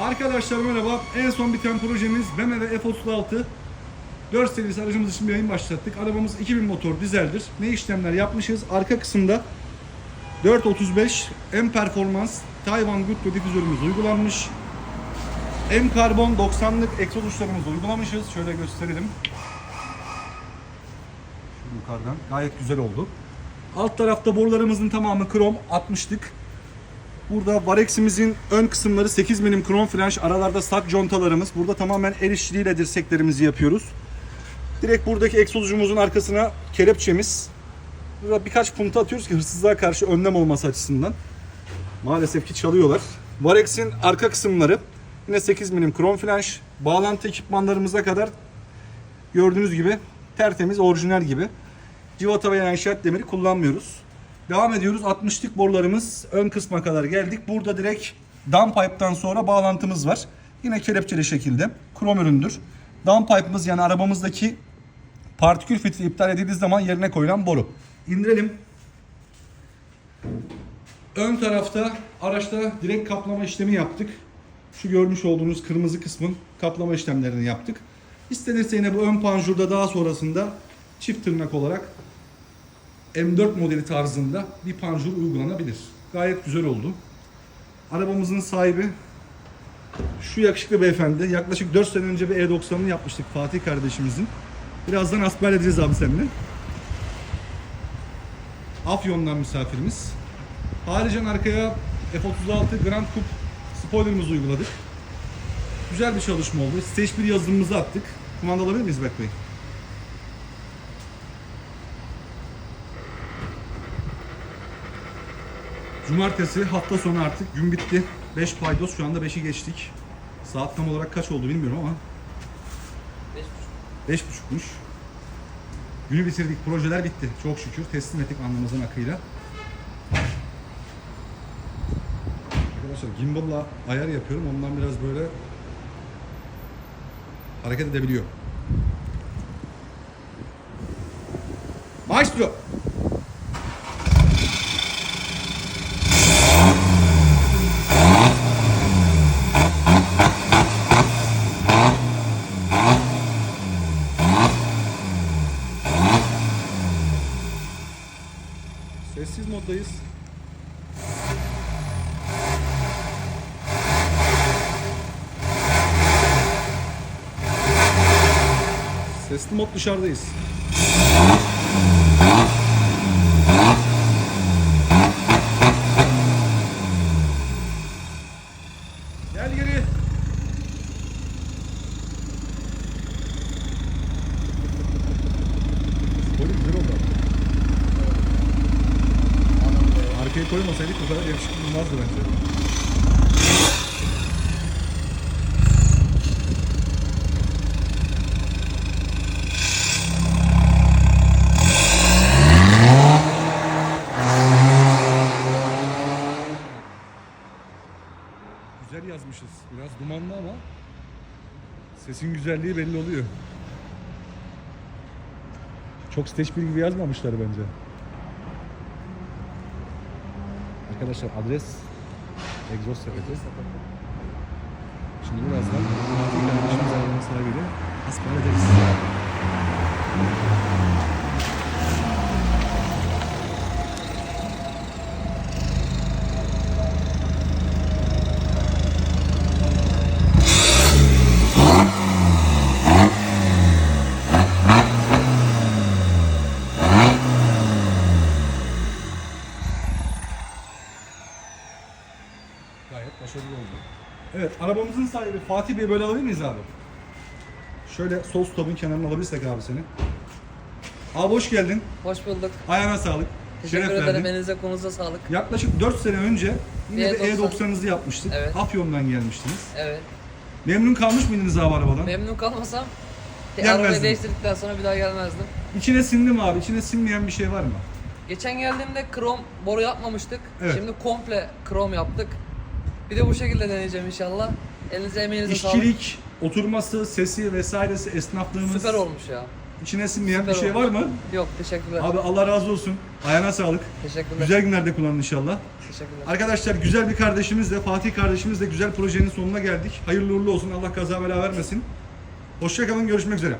Arkadaşlar merhaba. En son biten projemiz BMW F36. 4 serisi aracımız için bir yayın başlattık. Arabamız 2000 motor dizeldir. Ne işlemler yapmışız? Arka kısımda 435 M Performans Tayvan Gutto difüzörümüz uygulanmış. M Karbon 90'lık egzoz uçlarımızı uygulamışız. Şöyle gösterelim. Şu yukarıdan. Gayet güzel oldu. Alt tarafta borularımızın tamamı krom 60'lık. Burada Varex'imizin ön kısımları 8 milim krom flanş, aralarda sak contalarımız. Burada tamamen el işçiliğiyle dirseklerimizi yapıyoruz. Direkt buradaki egzozcumuzun arkasına kelepçemiz. Burada birkaç punta atıyoruz ki hırsızlığa karşı önlem olması açısından. Maalesef ki çalıyorlar. Varex'in arka kısımları yine 8 milim krom flanş. Bağlantı ekipmanlarımıza kadar gördüğünüz gibi tertemiz, orijinal gibi. Civata veya inşaat demiri kullanmıyoruz. Devam ediyoruz. 60'lık borularımız ön kısma kadar geldik. Burada direkt downpipe'dan sonra bağlantımız var. Yine kelepçeli şekilde. Krom üründür. Downpipe'ımız yani arabamızdaki partikül filtre iptal edildiği zaman yerine koyulan boru. İndirelim. Ön tarafta araçta direkt kaplama işlemi yaptık. Şu görmüş olduğunuz kırmızı kısmın kaplama işlemlerini yaptık. İstenirse yine bu ön panjurda daha sonrasında çift tırnak olarak M4 modeli tarzında bir panjur uygulanabilir. Gayet güzel oldu. Arabamızın sahibi şu yakışıklı beyefendi. Yaklaşık 4 sene önce bir E90'ını yapmıştık Fatih kardeşimizin. Birazdan asbel edeceğiz abi seninle. Afyon'dan misafirimiz. Haricen arkaya F36 Grand Coupe spoilerımızı uyguladık. Güzel bir çalışma oldu. Stage 1 yazılımımızı attık. Kumanda alabilir miyiz Berk Bey? Cumartesi hafta sonu artık gün bitti. 5 paydos şu anda 5'i geçtik. Saat tam olarak kaç oldu bilmiyorum ama 5.30'muş. Günü bitirdik. Projeler bitti. Çok şükür teslim ettik alnımızın akıyla. Arkadaşlar gimbal'la ayar yapıyorum. Ondan biraz böyle hareket edebiliyor. Maestro. Sessiz moddayız. Sesli mod dışarıdayız. Gel geri. Spoiler güzel oldu. Arkaya koymasaydık bu kadar yakışıklı olmazdı bence. Güzel yazmışız. Biraz dumanlı ama sesin güzelliği belli oluyor. Çok stage bir gibi yazmamışlar bence. Arkadaşlar adres egzoz sepeti. Şimdi birazdan Fatih kardeşimiz arabanın sahibiyle hasbihal ederiz. Gayet başarılı oldu. Evet arabamızın sahibi Fatih Bey böyle alabilir miyiz abi? Şöyle sol stopun kenarına alabilirsek abi seni. Abi hoş geldin. Hoş bulduk. Ayağına sağlık. Teşekkür Şeref ederim. verdin. Elinize kolunuza sağlık. Yaklaşık 4 sene önce yine bir E90. E90'ınızı yapmıştık. Evet. Afyon'dan gelmiştiniz. Evet. Memnun kalmış mıydınız abi arabadan? Memnun kalmasam Gelmezdin. arabayı değiştirdikten sonra bir daha gelmezdim. İçine sindi mi abi? İçine sinmeyen bir şey var mı? Geçen geldiğimde krom boru yapmamıştık. Evet. Şimdi komple krom yaptık. Bir de bu şekilde deneyeceğim inşallah. Elinize emeğinize sağlık. İşçilik, oturması, sesi vesairesi, esnaflığımız. Süper olmuş ya. içine sinmeyen bir şey var mı? Yok teşekkürler. Abi Allah razı olsun. Ayağına sağlık. Teşekkürler. Güzel günlerde kullanın inşallah. Teşekkürler. Arkadaşlar güzel bir kardeşimizle, Fatih kardeşimizle güzel projenin sonuna geldik. Hayırlı uğurlu olsun. Allah kaza bela vermesin. Hoşçakalın. Görüşmek üzere.